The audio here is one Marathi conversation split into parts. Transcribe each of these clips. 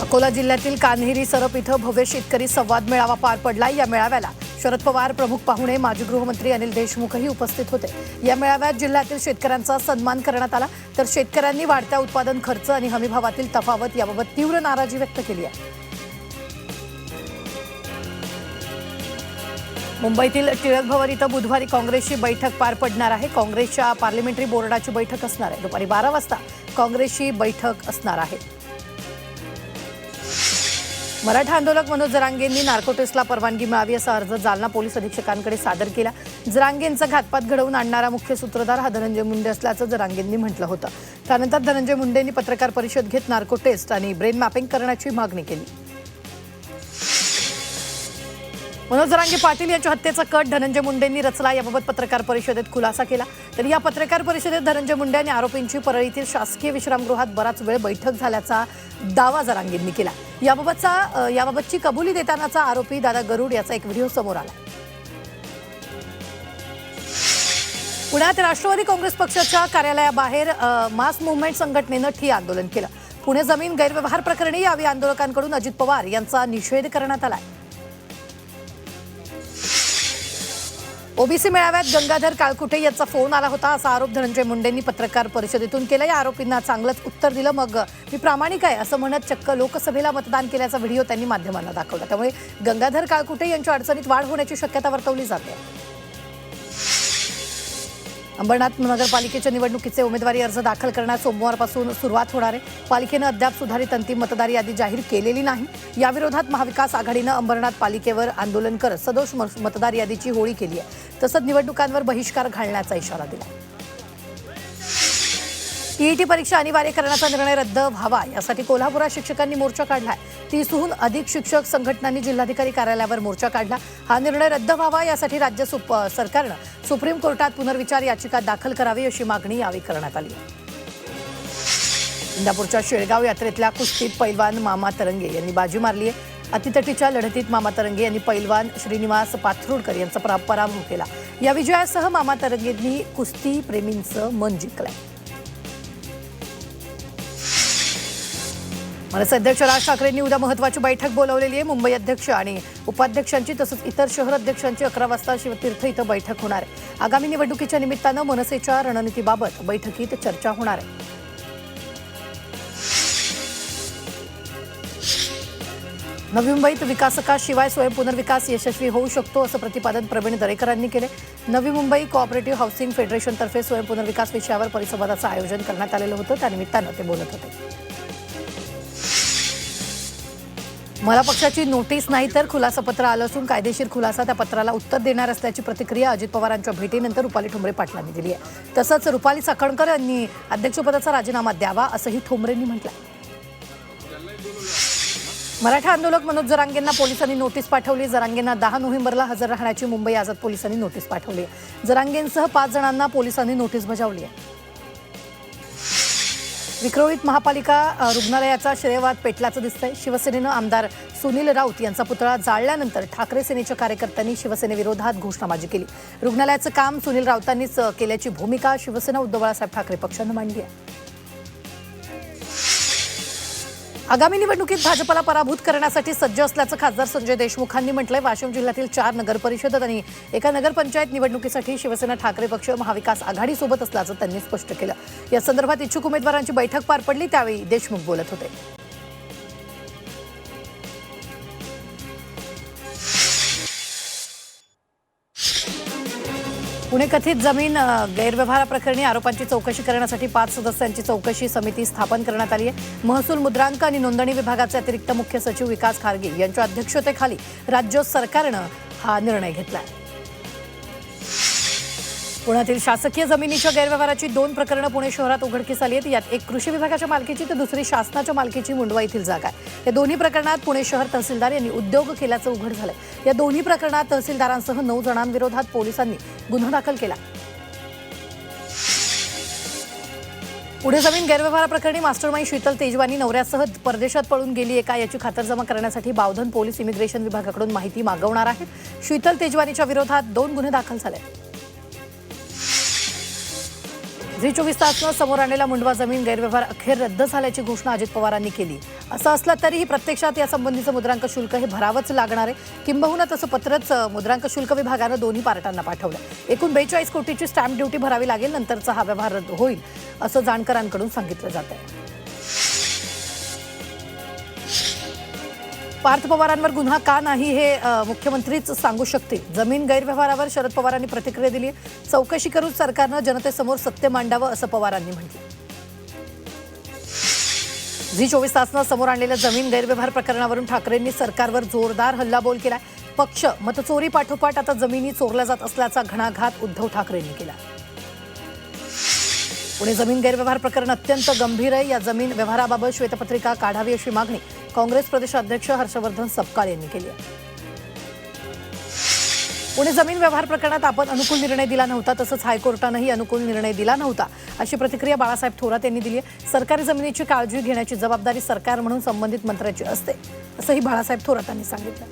अकोला जिल्ह्यातील कान्हेरी सरप इथं भव्य शेतकरी संवाद मेळावा पार पडला. या मेळाव्याला शरद पवार प्रमुख पाहुणे माजी गृहमंत्री अनिल देशमुखही उपस्थित होते. या मेळाव्यात जिल्ह्यातील शेतकऱ्यांचा सन्मान करण्यात आला. तर शेतकऱ्यांनी वाढत्या उत्पादन खर्च आणि हमीभावातील तफावत याबाबत तीव्र नाराजी व्यक्त केली आहे. मुंबईतील टिळक भवन इथं बुधवारी काँग्रेसची बैठक पार पडणार आहे. काँग्रेसच्या पार्लमेंटरी बोर्डाची बैठक असणार आहे. दुपारी बारा वाजता काँग्रेसची बैठक असणार आहे. मराठा आंदोलक मनोज जरांगेंनी नार्कोटिक्सला परवानगी मिळावी असा अर्ज जालना पोलीस अधीक्षकांकडे सादर केला. जरांगेंचा घातपात घडवून आणणारा मुख्य सूत्रधार हा धनंजय मुंडे असल्याचं जरांगेंनी म्हटलं होतं. त्यानंतर धनंजय मुंडेंनी पत्रकार परिषद घेत नार्को टेस्ट आणि ब्रेन मॅपिंग करण्याची मागणी केली. मनोज जरांगे पाटील यांच्या हत्येचा कट धनंजय मुंडेंनी रचला याबाबत पत्रकार परिषदेत खुलासा केला. तर या पत्रकार परिषदेत धनंजय मुंडे यांनी आरोपींची परळीतील शासकीय विश्रामगृहात बराच वेळ बैठक झाल्याचा दावा जरांगेंनी केला. याबाबतचा याबाबतची कबुली देतानाचा आरोपी दादा गरुड याचा एक व्हिडिओ समोर आला. पुण्यात राष्ट्रवादी काँग्रेस पक्षाच्या कार्यालयाबाहेर मास मुवमेंट संघटनेनं ठिय्या आंदोलन केलं. पुणे जमीन गैरव्यवहार प्रकरणी यावेळी आंदोलकांकडून अजित पवार यांचा निषेध करण्यात आला ओबीसी मेळाव्यात गंगाधर काळकुटे याचा फोन आला होता. असा आरोप धनंजय मुंडेंनी पत्रकार परिषदेतून केला या आरोपींना चांगलंच उत्तर दिलं. मग मी प्रामाणिक आहे असं म्हणत चक्क लोकसभेला मतदान केल्याचा व्हिडिओ त्यांनी माध्यमांना दाखवला. त्यामुळे गंगाधर काळकुटे यांच्या अडचणीत वाढ होण्याची शक्यता वर्तवली जाते. अंबरनाथ नगरपालिकेच्या निवडणुकीचे उमेदवारी अर्ज दाखल करण्यास सोमवारपासून सुरुवात होणार आहे. पालिकेनं अद्याप सुधारित अंतिम मतदार यादी जाहीर केलेली नाही. याविरोधात महाविकास आघाडीनं अंबरनाथ पालिकेवर आंदोलन करत सदोष मतदार यादीची होळी केली आहे. तसंच निवडणुकांवर बहिष्कार घालण्याचा इशारा दिला टीईटी परीक्षा अनिवार्य करण्याचा निर्णय रद्द व्हावा. यासाठी कोल्हापुरात शिक्षकांनी मोर्चा काढलाय तीसहून अधिक शिक्षक संघटनांनी जिल्हाधिकारी कार्यालयावर मोर्चा काढला. हा निर्णय रद्द व्हावा यासाठी राज्य सुप सरकारनं सुप्रीम कोर्टात पुनर्विचार याचिका दाखल करावी अशी मागणी यावेळी करण्यात आली. इंदापूरच्या शेळगाव यात्रेतल्या कुस्तीत पैलवान मामा तरंगे यांनी बाजी मारली आहे अतितटीच्या लढतीत मामा तरंगे यांनी पैलवान श्रीनिवास पाथरुडकर यांचा पराभव केला. या विजयासह मामा तरंगेंनी कुस्ती प्रेमींचं मन जिंकलंय. मनसे अध्यक्ष राज ठाकरेंनी उद्या महत्वाची बैठक बोलावलेली आहे. मुंबई अध्यक्ष आणि उपाध्यक्षांची तसंच इतर शहर अध्यक्षांची अकरा वाजता शिवतीर्थ इथं बैठक होणार आहे. आगामी निवडणुकीच्या निमित्तानं मनसेच्या रणनीतीबाबत बैठकीत चर्चा होणार आहे. नवी मुंबईत विकासकाशिवाय स्वयंपुनर्विकास यशस्वी होऊ शकतो असं प्रतिपादन प्रवीण दरेकरांनी केले. नवी मुंबई कोऑपरेटिव्ह हाऊसिंग फेडरेशनतर्फे स्वयंपुनर्विकास विषयावर परिसंवादाचं आयोजन करण्यात आलेलं होतं. त्यानिमित्तानं ते बोलत होते. मला पक्षाची नोटीस नाही तर खुलासापत्र आलं असून कायदेशीर खुलासा त्या पत्राला उत्तर देणार असल्याची प्रतिक्रिया अजित पवारांच्या भेटीनंतर रुपाली ठोंबरे पाटलांनी दिली आहे. तसंच रुपाली साखळकर यांनी अध्यक्षपदाचा राजीनामा द्यावा असंही ठोंबरेंनी म्हटलं मराठा आंदोलक मनोज जरांगेंना पोलिसांनी नोटीस पाठवली. जरांगेंना दहा नोव्हेंबरला हजर राहण्याची मुंबई आझाद पोलिसांनी नोटीस पाठवली. आहे. जरांगेंसह पाच जणांना पोलिसांनी नोटीस बजावली आहे. विक्रोळीत महापालिका रुग्णालयाचा श्रेयवाद पेटल्याचं दिसतंय. शिवसेनेनं आमदार सुनील राऊत यांचा पुतळा जाळल्यानंतर ठाकरे सेनेच्या कार्यकर्त्यांनी शिवसेनेविरोधात घोषणाबाजी केली. रुग्णालयाचं काम सुनील राऊतांनीच केल्याची भूमिका शिवसेना उद्धव बाळासाहेब ठाकरे पक्षानं मांडली आहे. आगामी निवडणुकीत भाजपला पराभूत करण्यासाठी सज्ज असल्याचं खासदार संजय देशमुखांनी म्हटलंय. वाशिम जिल्ह्यातील चार नगरपरिषद आणि एका नगरपंचायत निवडणुकीसाठी शिवसेना ठाकरे पक्ष महाविकास आघाडीसोबत असल्याचं त्यांनी स्पष्ट केलं. या संदर्भात इच्छुक उमेदवारांची बैठक पार पडली त्यावेळी देशमुख बोलत होते. पुणे कथित जमीन गैरव्यवहाराप्रकरणी आरोपांची चौकशी करण्यासाठी पाच सदस्यांची चौकशी समिती स्थापन करण्यात आली आहे. महसूल मुद्रांक आणि नोंदणी विभागाचे अतिरिक्त मुख्य सचिव विकास खारगे यांच्या अध्यक्षतेखाली राज्य सरकारनं हा निर्णय घेतला आहे पुण्यातील शासकीय जमिनीच्या गैरव्यवहाराची दोन प्रकरणं पुणे शहरात उघडकीस आली आहेत. यात एक कृषी विभागाच्या मालकीची तर दुसरी शासनाच्या मालकीची मुंडवा येथील जागा आहे. या दोन्ही प्रकरणात पुणे शहर तहसीलदार यांनी उद्योग केल्याचं उघड झालं या दोन्ही प्रकरणात तहसीलदारांसह नऊ जणांविरोधात पोलिसांनी गुन्हा दाखल केला. पुढे जमीन गैरव्यवहाराप्रकरणी मास्टरमाइंड शीतल तेजवानी नवऱ्यासह परदेशात पळून गेली आहे का याची खातरजमा करण्यासाठी बावधन पोलीस इमिग्रेशन विभागाकडून माहिती मागवणार आहेत. शीतल तेजवानीच्या विरोधात दोन गुन्हे दाखल झाले झी चोवीस तासनं समोर आणलेला मुंडवा जमीन गैरव्यवहार अखेर रद्द झाल्याची घोषणा अजित पवारांनी केली. असं असलं तरीही प्रत्यक्षात यासंबंधीचं मुद्रांक शुल्क हे भरावंच लागणार आहे. किंबहुना तसं पत्रच मुद्रांक शुल्क विभागानं दोन्ही पार्टांना पाठवलं. एकूण बेचाळीस कोटीची स्टॅम्प ड्युटी भरावी लागेल नंतरचा हा व्यवहार रद्द होईल असं जाणकारांकडून सांगितलं जात आहे पार्थ पवारांवर गुन्हा का नाही हे मुख्यमंत्रीच सांगू शकतील. जमीन गैरव्यवहारावर शरद पवारांनी प्रतिक्रिया दिली. आहे. चौकशी करून सरकारनं जनतेसमोर सत्य मांडावं असं पवारांनी म्हटलं. झी चोवीस तासनं समोर आणलेल्या जमीन गैरव्यवहार प्रकरणावरून ठाकरेंनी सरकारवर जोरदार हल्लाबोल केलाय. पक्ष मतचोरी पाठोपाठ आता जमिनी चोरल्या जात असल्याचा घणाघात उद्धव ठाकरेंनी केला. पुणे जमीन गैरव्यवहार प्रकरण अत्यंत गंभीर आहे. या जमीन व्यवहाराबाबत श्वेतपत्रिका काढावी अशी मागणी काँग्रेस प्रदेशाध्यक्ष हर्षवर्धन सपकाळ यांनी केली आहे. पुणे जमीन व्यवहार प्रकरणात आपण अनुकूल निर्णय दिला नव्हता तसंच हायकोर्टानंही अनुकूल निर्णय दिला नव्हता अशी प्रतिक्रिया बाळासाहेब थोरात यांनी दिली आहे. सरकारी जमिनीची काळजी घेण्याची जबाबदारी सरकार म्हणून संबंधित मंत्र्याची असते असंही बाळासाहेब थोरात यांनी सांगितलं.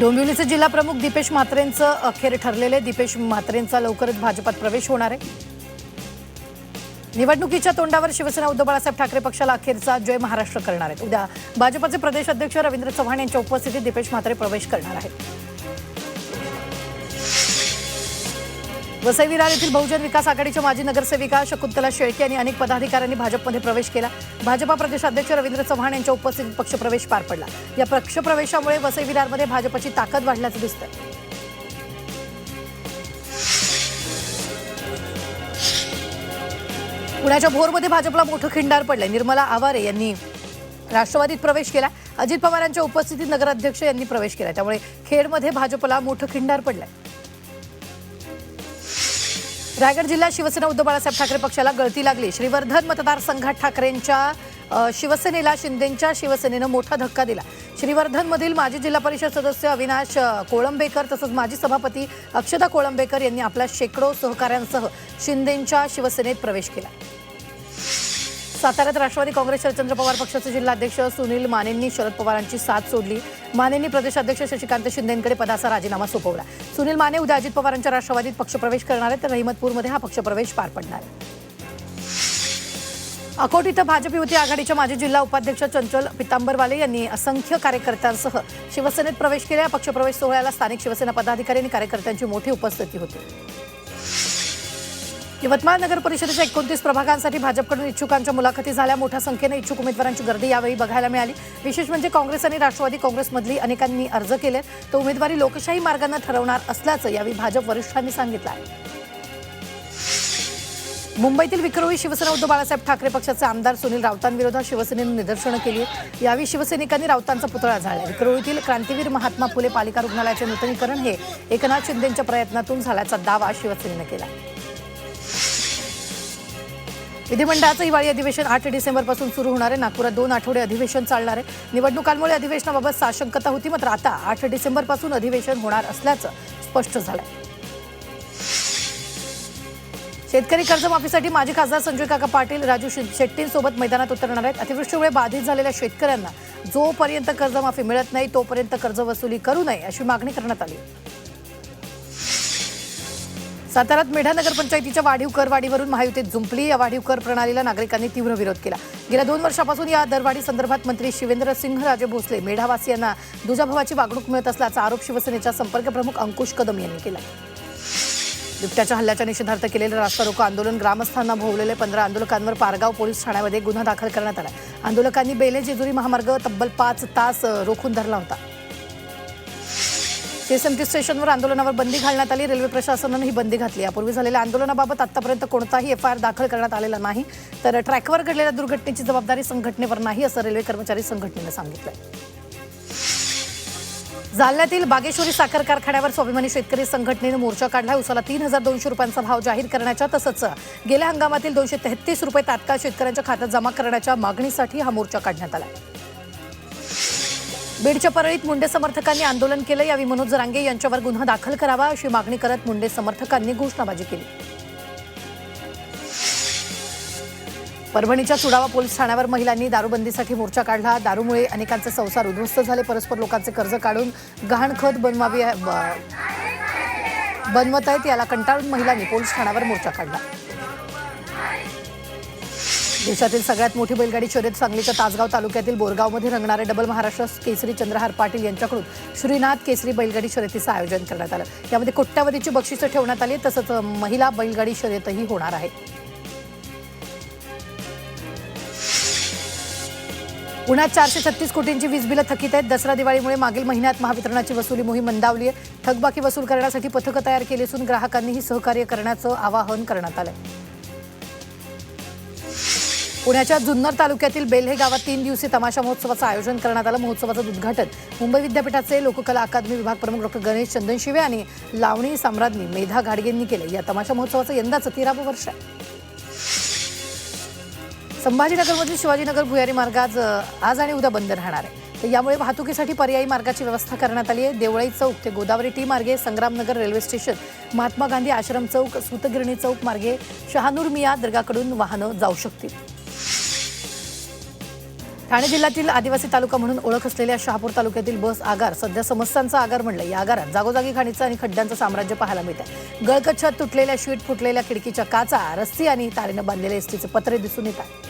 डोंबिवलीचे जिल्हा प्रमुख दीपेश म्हात्रेंचं अखेर ठरलेले दीपेश म्हात्रेंचा लवकरच भाजपात प्रवेश होणार आहे. निवडणुकीच्या तोंडावर शिवसेना उद्धव बाळासाहेब ठाकरे पक्षाला अखेरचा जय महाराष्ट्र करणार आहेत. उद्या भाजपाचे प्रदेश अध्यक्ष रवींद्र चव्हाण यांच्या उपस्थितीत दीपेश म्हात्रे प्रवेश करणार आहेत. वसई विरार येथील बहुजन विकास आघाडीच्या माजी नगरसेविका शकुंतला शेळके यांनी अनेक पदाधिकाऱ्यांनी भाजपमध्ये प्रवेश केला. भाजपा प्रदेशाध्यक्ष रवींद्र चव्हाण यांच्या उपस्थितीत पक्षप्रवेश पार पडला. या पक्षप्रवेशामुळे वसई विरारमध्ये भाजपची ताकद वाढल्याचं दिसतं पुण्याच्या भोरमध्ये भाजपला मोठं खिंडार पडलंय. निर्मला आवारे यांनी राष्ट्रवादीत प्रवेश केला. अजित पवारांच्या उपस्थितीत नगराध्यक्ष यांनी प्रवेश केला. त्यामुळे खेडमध्ये भाजपला मोठं खिंडार पडलंय. रायगड जिल्ह्यात शिवसेना उद्धव बाळासाहेब ठाकरे पक्षाला गळती लागली. श्रीवर्धन मतदारसंघात ठाकरेंच्या शिवसेनेला शिंदेंच्या शिवसेनेनं मोठा धक्का दिला. श्रीवर्धनमधील माजी जिल्हा परिषद सदस्य अविनाश कोळंबेकर तसंच माजी सभापती अक्षता कोळंबेकर यांनी आपल्या शेकडो सहकाऱ्यांसह शिंदेंच्या शिवसेनेत प्रवेश केला. साताऱ्यात राष्ट्रवादी काँग्रेस शरदचंद्र पवार पक्षाचे जिल्हाध्यक्ष सुनील मानेंनी शरद पवारांची साथ सोडली. मानेंनी प्रदेशाध्यक्ष शशिकांत शिंदेकडे पदाचा राजीनामा सोपवला. सुनील माने उद्या अजित पवारांच्या राष्ट्रवादीत पक्षप्रवेश करणार आहेत तर रहिमतपूरमध्ये हा पक्षप्रवेश पार पडणार आहे. अकोट इथं भाजप युती आघाडीच्या माजी जिल्हा उपाध्यक्ष चंचल पितांबरवाले यांनी असंख्य कार्यकर्त्यांसह शिवसेनेत प्रवेश केला. या पक्षप्रवेश सोहळ्याला स्थानिक शिवसेना पदाधिकारी आणि कार्यकर्त्यांची मोठी उपस्थिती होती. यवतमाळ नगर परिषदेच्या एकोणतीस प्रभागांसाठी भाजपकडून इच्छुकांच्या मुलाखती झाल्या. मोठ्या संख्येने इच्छुक उमेदवारांची गर्दी यावेळी बघायला मिळाली. विशेष म्हणजे काँग्रेस आणि राष्ट्रवादी काँग्रेसमधली अनेकांनी अर्ज केले. तर उमेदवारी लोकशाही मार्गानं ठरवणार असल्याचं यावेळी भाजप वरिष्ठांनी सांगितलं आहे. मुंबईतील विक्रोळी शिवसेना उद्धव बाळासाहेब ठाकरे पक्षाचे आमदार सुनील राऊतांविरोधात शिवसेनेनं निदर्शनं केली यावेळी शिवसैनिकांनी राऊतांचा पुतळा झाला विक्रोळीतील क्रांतीवीर महात्मा फुले पालिका रुग्णालयाचे नूतनीकरण हे एकनाथ शिंदेच्या प्रयत्नातून झाल्याचा दावा शिवसेनेनं केला विधिमंडळाचं हिवाळी अधिवेशन आठ डिसेंबरपासून सुरू होणार आहे. नागपुरात दोन आठवडे अधिवेशन चालणार आहे. निवडणुकांमुळे अधिवेशनाबाबत साशंकता होती मात्र आता आठ डिसेंबरपासून अधिवेशन होणार असल्याचं स्पष्ट झालंय. शेतकरी कर्जमाफीसाठी माजी खासदार संजय काका पाटील राजू शे- शेट्टींसोबत मैदानात उतरणार आहेत. अतिवृष्टीमुळे बाधित झालेल्या शेतकऱ्यांना जोपर्यंत कर्जमाफी मिळत नाही तोपर्यंत कर्ज वसुली करू नये अशी मागणी करण्यात आली. साताऱ्यात मेढा नगरपंचायतीच्या वाढीव करवाढीवरून महायुतीत जुंपली या वाढीव कर प्रणालीला नागरिकांनी तीव्र विरोध केला. गेल्या दोन वर्षापासून या दरवाढी संदर्भात मंत्री शिवेंद्र सिंह राजे भोसले मेढावासियांना दुजाभावाची वागणूक मिळत असल्याचा आरोप शिवसेनेच्या संपर्क प्रमुख अंकुश कदम यांनी केला. बिबट्याच्या हल्ल्याच्या निषेधार्थ केलेलं रास्ता रोको आंदोलन ग्रामस्थांना भोवलेले पंधरा आंदोलकांवर पारगाव पोलीस ठाण्यामध्ये गुन्हा दाखल करण्यात आला. आंदोलकांनी बेले जेजुरी महामार्ग तब्बल पाच तास रोखून धरला होता. सीएसएमटी स्टेशनवर आंदोलनावर बंदी घालण्यात आली. रेल्वे प्रशासनानं ही बंदी घातली. यापूर्वी झालेल्या आंदोलनाबाबत आतापर्यंत कोणताही एफ आय आर दाखल करण्यात आलेला नाही. तर ट्रॅकवर घडलेल्या दुर्घटनेची जबाबदारी संघटनेवर नाही असं रेल्वे कर्मचारी संघटनेनं सांगितलंय. जालन्यातील बागेश्वरी साखर कारखान्यावर स्वाभिमानी शेतकरी संघटनेनं मोर्चा काढला उसाला तीन हजार दोनशे रुपयांचा भाव जाहीर करण्याच्या तसंच गेल्या हंगामातील दोनशे तेहतीस रुपये तात्काळ शेतकऱ्यांच्या खात्यात जमा करण्याच्या मागणीसाठी हा मोर्चा काढण्यात आला बीडच्या परळीत मुंडे समर्थकांनी आंदोलन केलं. यावेळी मनोज जरांगे यांच्यावर गुन्हा दाखल करावा अशी मागणी करत मुंडे समर्थकांनी घोषणाबाजी केली. परभणीच्या चुडावा पोलीस ठाण्यावर महिलांनी दारूबंदीसाठी मोर्चा काढला. दारूमुळे अनेकांचे संसार उद्ध्वस्त झाले. परस्पर लोकांचे कर्ज काढून गहाण खत बनवावी ब- बनवत आहेत. याला कंटाळून महिलांनी पोलीस ठाण्यावर मोर्चा काढला. देशातील सगळ्यात मोठी बैलगाडी शर्यत सांगलीच्या तासगाव तालुक्यातील बोरगावमध्ये रंगणारे डबल महाराष्ट्र केसरी चंद्रहार पाटील यांच्याकडून श्रीनाथ केसरी बैलगाडी शर्यतीचं आयोजन करण्यात आलं. यामध्ये कोट्यावधीची बक्षिसं ठेवण्यात आली तसंच महिला बैलगाडी शर्यतही होणार आहे. पुण्यात चारशे छत्तीस कोटींची वीज बिलं थकीत आहेत. दसरा दिवाळीमुळे मागील महिन्यात महावितरणाची वसुली मोहीम मंदावली आहे. थकबाकी वसूल करण्यासाठी पथकं तयार केली असून ग्राहकांनीही सहकार्य करण्याचं आवाहन करण्यात आलंय. पुण्याच्या जुन्नर तालुक्यातील बेल्हे गावात तीन दिवसीय तमाशा महोत्सवाचं आयोजन करण्यात आलं. महोत्सवाचं उद्घाटन मुंबई विद्यापीठाचे लोककला अकादमी विभाग प्रमुख डॉक्टर गणेश चंदनशिवे आणि लावणी साम्राज्ञी मेधा घाडगेंनी केलं. या तमाशा महोत्सवाचं यंदाचं तेरावं वर्ष आहे. संभाजीनगरमधील शिवाजीनगर भुयारी मार्ग आज आज आणि उद्या बंद राहणार आहे. तर यामुळे वाहतुकीसाठी पर्यायी मार्गाची व्यवस्था करण्यात आली आहे. देवळाई चौक ते गोदावरी टी मार्गे संग्रामनगर रेल्वे स्टेशन महात्मा गांधी आश्रम चौक सूतगिरणी चौक मार्गे शहानूर मिया दर्गाकडून वाहनं जाऊ शकतील. ठाणे जिल्ह्यातील आदिवासी तालुका म्हणून ओळख असलेल्या शहापूर तालुक्यातील बस आगार सध्या समस्यांचा आगार म्हणलं. या आगारात जागोजागी खाणीचं आणि खड्ड्यांचं साम्राज्य पाहायला मिळतं गळकट तुटलेल्या शीट फुटलेल्या खिडकीच्या काचा रस्सी आणि तारेनं बांधलेले एसटीचे पत्रे दिसून येतात.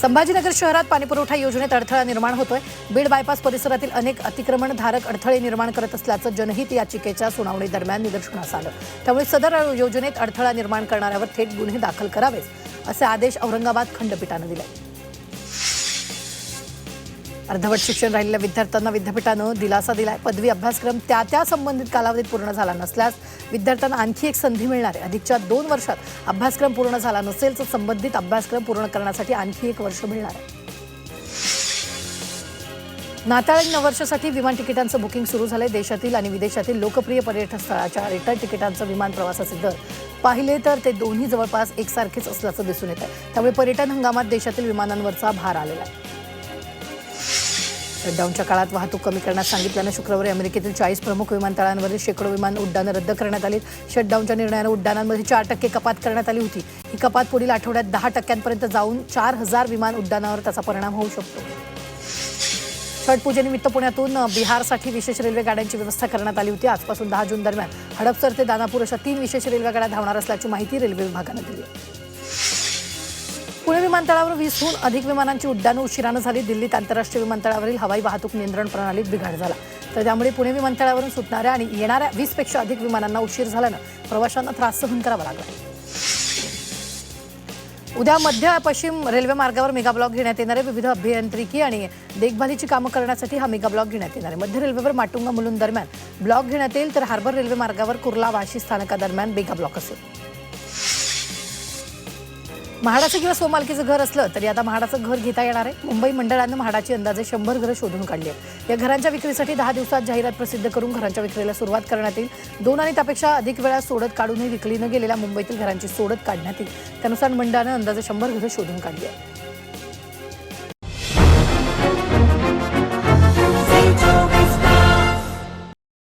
संभाजीनगर शहरात पाणीपुरवठा योजनेत अडथळा निर्माण होतोय. बीड बायपास परिसरातील अनेक अतिक्रमणधारक अडथळे निर्माण करत असल्याचं जनहित याचिकेच्या सुनावणी दरम्यान निदर्शनास आलं. त्यामुळे सदर योजनेत अडथळा निर्माण करणाऱ्यावर थेट गुन्हे दाखल करावेत. असे आदेश औरंगाबाद खंडपीठानं दिले. अर्धवट शिक्षण राहिलेल्या विद्यार्थ्यांना विद्यापीठानं दिलासा दिलाय. पदवी अभ्यासक्रम त्या त्या संबंधित कालावधीत पूर्ण झाला नसल्यास विद्यार्थ्यांना आणखी एक संधी मिळणार आहे. अधिकच्या दोन वर्षात अभ्यासक्रम पूर्ण झाला नसेल तर संबंधित अभ्यासक्रम पूर्ण करण्यासाठी आणखी एक वर्ष मिळणार आहे. नाताळ आणि नववर्षासाठी विमान तिकिटांचं बुकिंग सुरू झालंय. देशातील आणि विदेशातील लोकप्रिय पर्यटन स्थळाच्या रिटर्न तिकिटांचं विमान प्रवासाचे दर पाहिले तर ते दोन्ही जवळपास एकसारखेच असल्याचं दिसून येत आहे त्यामुळे पर्यटन हंगामात देशातील विमानांवरचा भार आलेला आहे. शटडाऊनच्या काळात वाहतूक कमी करण्यास सांगितल्यानं शुक्रवारी अमेरिकेतील चाळीस प्रमुख विमानतळांवरील शेकडो विमान उड्डाणं रद्द करण्यात आली शटडाऊनच्या निर्णयानं उड्डाणांमध्ये चार टक्के कपात करण्यात आली होती. ही कपात पुढील आठवड्यात दहा टक्क्यांपर्यंत जाऊन चार हजार विमान उड्डाणावर त्याचा परिणाम होऊ शकतो. छठ पूजेनिमित्त पुण्यातून बिहारसाठी विशेष रेल्वे गाड्यांची व्यवस्था करण्यात आली होती. आजपासून दहा जून दरम्यान हडपसर ते दानापूर अशा तीन विशेष रेल्वे गाड्या धावणार असल्याची माहिती रेल्वे विभागानं दिली पुणे विमानतळावर वीसहून अधिक विमानांची उड्डाणं उशिरानं झाली. दिल्लीत आंतरराष्ट्रीय विमानतळावरील हवाई वाहतूक नियंत्रण प्रणालीत बिघाड झाला. तर त्यामुळे पुणे विमानतळावरून सुटणाऱ्या आणि येणाऱ्या वीसपेक्षा अधिक विमानांना उशीर झाल्यानं प्रवाशांना त्रास सहन करावा लागला उद्या मध्य पश्चिम रेल्वे मार्गावर मेगा ब्लॉक घेण्यात येणार आहे. विविध अभियांत्रिकी आणि देखभालीची कामं करण्यासाठी हा मेगा ब्लॉक घेण्यात येणार आहे. मध्य रेल्वेवर माटुंगा मुलुंड दरम्यान ब्लॉक घेण्यात येईल तर हार्बर रेल्वे मार्गावर कुर्ला वाशी स्थानकादरम्यान मेगा ब्लॉक असेल. म्हाडाचं किंवा स्वमालकीचं घर असलं तरी आता म्हाडाचं घर घेता येणार आहे. मुंबई मंडळानं म्हाडाची अंदाजे शंभर घरं शोधून काढली आहेत. या घरांच्या विक्रीसाठी दहा दिवसात जाहिरात प्रसिद्ध करून घरांच्या विक्रीला सुरुवात करण्यात येईल. दोन आणि त्यापेक्षा अधिक वेळा सोडत काढूनही विकली न गेलेल्या मुंबईतील घरांची सोडत काढण्यात येईल. त्यानुसार मंडळानं अंदाजे शंभर घरं शोधून काढली आहेत.